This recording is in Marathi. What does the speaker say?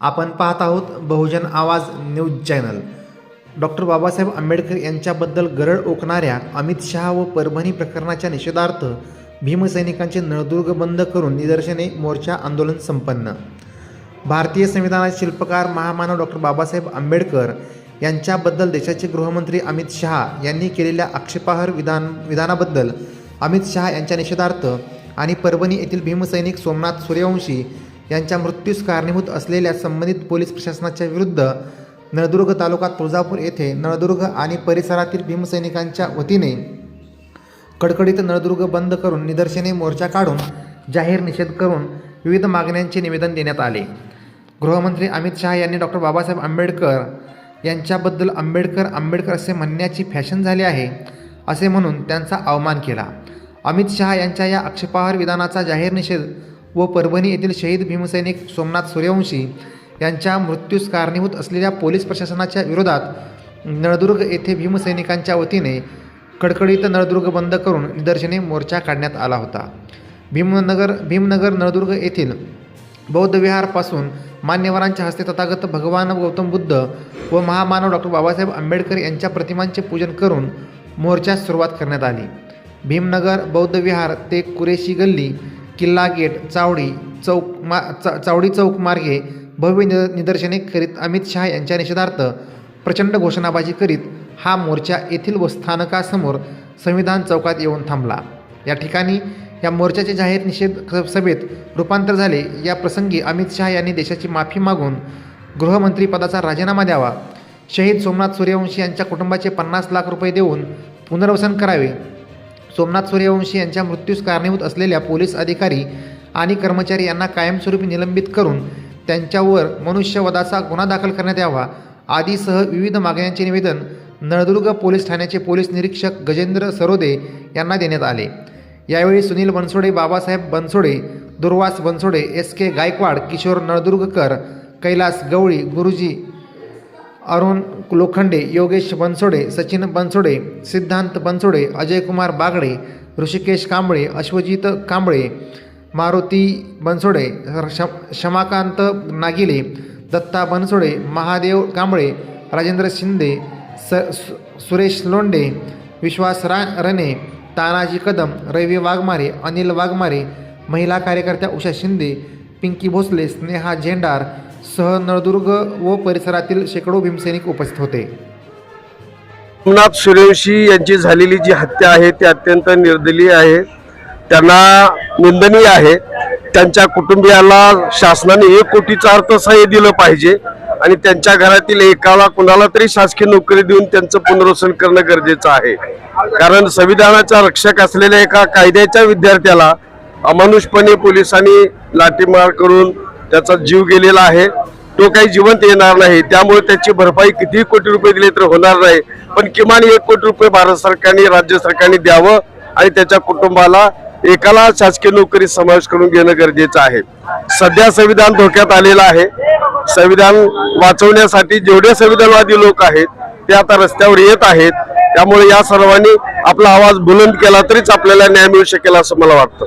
आपण पाहत आहोत Bahujan Awaz news channel. Doctor Babasaheb Ambedkar यांच्याबद्दल गरळ ओकणाऱ्या अमित शहा व परभणी प्रकरणाच्या निषेधार्थ भीमसैनिकांचे नळदुर्ग बंद करून निदर्शने मोर्चा आंदोलन संपन्न. भारतीय संविधानाचे शिल्पकार महामानव डॉक्टर बाबासाहेब आंबेडकर यांच्याबद्दल देशाचे गृहमंत्री अमित शहा यांनी केलेल्या आक्षेपार्ह विधान विधानाबद्दल अमित शहा यांच्या निषेधार्थ आणि परभणी येथील भीमसैनिक सोमनाथ सूर्यवंशी यांच्या मृत्यूस कारणीभूत असलेल्या संबंधित पोलीस प्रशासनाच्या विरुद्ध नळदुर्ग तालुक्यात तुळजापूर येथे नळदुर्ग आणि परिसरातील भीमसैनिकांच्या वतीने कडकडीत नळदुर्ग बंद करून निदर्शने मोर्चा काढून जाहीर निषेध करून विविध मागण्यांचे निवेदन देण्यात आले. गृहमंत्री अमित शहा यांनी डॉक्टर बाबासाहेब आंबेडकर यांच्याबद्दल आंबेडकर आंबेडकर असे म्हणण्याची फॅशन झाली आहे असे म्हणून त्यांचा अवमान केला. अमित शहा यांच्या या आक्षेपार्ह विधानाचा जाहीर निषेध व परभणी येथील शहीद भीमसैनिक सोमनाथ सूर्यवंशी यांच्या मृत्यूस कारणीभूत असलेल्या पोलीस प्रशासनाच्या विरोधात नळदुर्ग येथे भीमसैनिकांच्या वतीने कडकडीत नळदुर्ग बंद करून निदर्शने मोर्चा काढण्यात आला होता. भीमनगर भीमनगर नळदुर्ग येथील बौद्ध विहारपासून मान्यवरांच्या हस्ते तथागत भगवान गौतम बुद्ध व महामानव डॉक्टर बाबासाहेब आंबेडकर यांच्या प्रतिमांचे पूजन करून मोर्चास सुरुवात करण्यात आली. भीमनगर बौद्ध विहार ते कुरेशी गल्ली किल्ला गेट चावडी चौक मा चा चावडी चौक मार्गे भव्य निद निदर्शने करीत अमित शहा यांच्या निषेधार्थ प्रचंड घोषणाबाजी करीत हा मोर्चा येथील व स्थानकासमोर संविधान चौकात येऊन थांबला. या ठिकाणी या मोर्चाचे जाहीर निषेध सभेत रूपांतर झाले. या प्रसंगी अमित शहा यांनी देशाची माफी मागून गृहमंत्रीपदाचा राजीनामा द्यावा. शहीद सोमनाथ सूर्यवंशी यांच्या कुटुंबाचे पन्नास लाख रुपये देऊन पुनर्वसन करावे. सोमनाथ सूर्यवंशी यांच्या मृत्यूस कारणीभूत असलेल्या पोलीस अधिकारी आणि कर्मचारी यांना कायमस्वरूपी निलंबित करून त्यांच्यावर मनुष्यवधाचा गुन्हा दाखल करण्यात यावा आदीसह विविध मागण्यांचे निवेदन नळदुर्ग पोलीस ठाण्याचे पोलीस निरीक्षक गजेंद्र सरोदे यांना देण्यात आले. यावेळी सुनील बनसोडे बाबासाहेब बनसोडे दुर्वास बनसोडे एस के गायकवाड किशोर नळदुर्गकर कैलास गवळी गुरुजी अरुण लोखंडे योगेश बनसोडे सचिन बनसोडे सिद्धांत बनसोडे अजयकुमार बागडे ऋषिकेश कांबळे अश्वजित कांबळे मारुती बनसोडे श शमाकांत नागिले दत्ता बनसोडे महादेव कांबळे राजेंद्र शिंदे स सु- सुरेश लोंडे विश्वास रा रणे तानाजी कदम रवी वाघमारे अनिल वाघमारे महिला कार्यकर्त्या उषा शिंदे पिंकी भोसले स्नेहा झेंडार सह नळदुर्ग व परिसरातील शेकडो भीमसैनिक उपस्थित होते. सोमनाथ सूर्यवंशी यांची झालेली जी हत्या आहे ती अत्यंत निर्दलीय आहे. त्यांना निंदनीय आहे. त्यांच्या कुटुंबियाला शासनाने एक कोटीचं अर्थसहाय्य दिलं पाहिजे आणि त्यांच्या घरातील एकाला कुणाला तरी शासकीय नोकरी देऊन त्यांचं पुनर्वसन करणं गरजेचं आहे. कारण संविधानाचा रक्षक असलेल्या एका कायद्याच्या विद्यार्थ्याला अमानुषपणे पोलिसांनी लाठीमार करून त्याचा जीव गेलेला आहे. तो काही जिवंत येणार नाही. त्यामुळे त्याची भरपाई किती कोटी रुपये दिले तर होणार नाही. पण किमान एक कोटी रुपये भारत सरकारने राज्य सरकारने द्यावं आणि त्याच्या कुटुंबाला एकाला शासकीय नोकरी समावेश करून घेणं गरजेचं आहे. सध्या संविधान धोक्यात आलेलं आहे. संविधान वाचवण्यासाठी जेवढे संविधानवादी लोक आहेत ते आता रस्त्यावर येत आहेत. त्यामुळे या सर्वांनी आपला आवाज बुलंद केला तरीच आपल्याला न्याय मिळू शकेल असं मला वाटतं.